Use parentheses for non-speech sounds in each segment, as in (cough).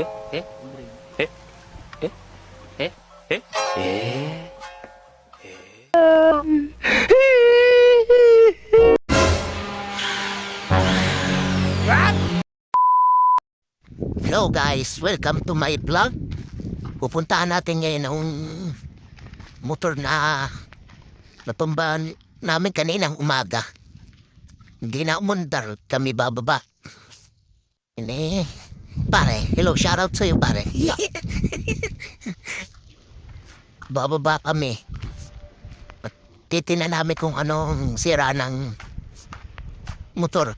Eh? Eh? Eh? Eh? Eh? Eh? Eh? Hello guys, welcome to my vlog. Pupuntahan natin ngayon ang motor na natumbahan namin kaninang umaga. Hindi na umundar, kami bababa. Ini, pare, hello, shoutout sa'yo pare. (laughs) bababa kami. At Titingnan namin kung anong sira ng motor.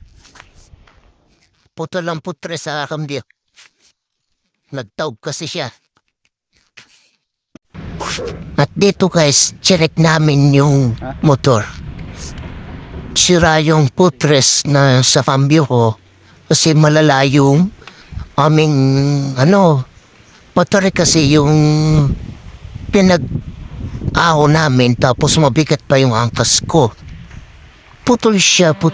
Putol lang putre sa kambyo. Nagtaog kasi siya. At dito guys, check namin yung motor. Sira yung putres na sa cambio ko kasi malala yung aming ano, eh kasi yung pinag aho namin tapos mabigat pa yung angkas ko. Putol siya, put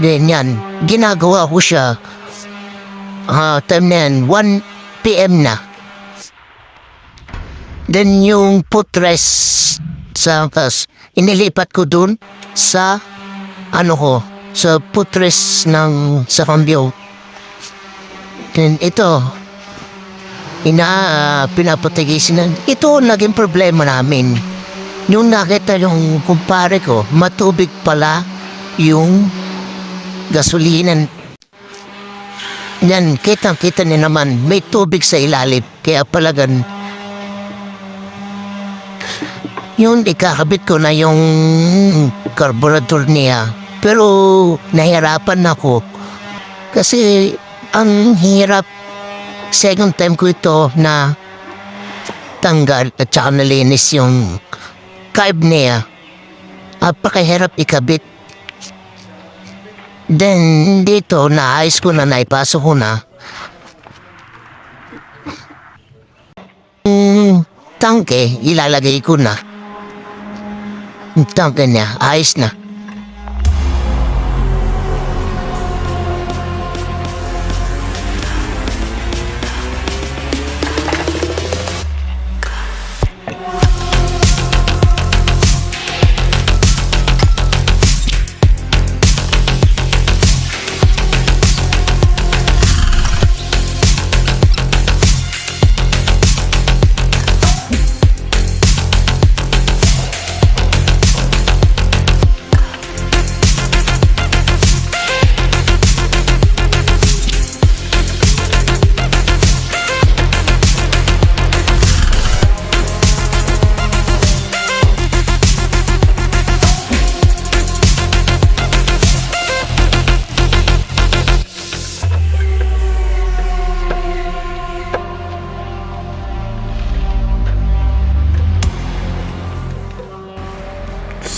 Ganyan. Ginagawa ko siya. Ah, time na yan, 1 p.m. na. Then yung putres sa angkas, inilipat ko dun sa ano ko, sa putres ng sa cambio. Then ito, ina uh, pinapatigisin na. Ito naging problema namin. Yung nakita yung kumpare ko, matubig pala yung gasolinan. Yan, kitang-kita niyo naman, may tubig sa ilalim. Kaya palagan, yun, ikakabit ko na yung carburetor niya. Pero nahirapan ako. Kasi ang hirap, second time ko ito na tanggal at saka nalinis yung carb niya. Apakahirap ikabit Then, dito, naayos ko na, naipasok ko na. Yung tangke, ilalagay ko na. Tangke niya, ayos na.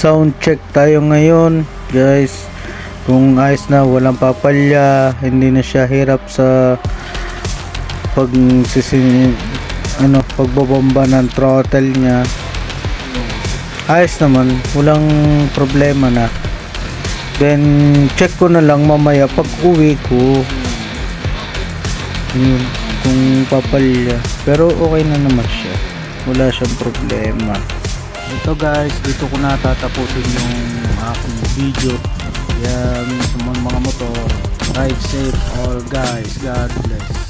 Sound check tayo ngayon guys. Kung ayos na walang papalya hindi na siya hirap sa pag sisi, ano pagbobomba ng throttle niya. Ayos naman walang problema na. Then check ko na lang mamaya pag uwi ko. Yun, kung papalya. Pero okay na naman siya. Wala siyang problema ito guys dito ko na tatapusin yung aking video. Yan sa mga motor. Ride safe all guys. God bless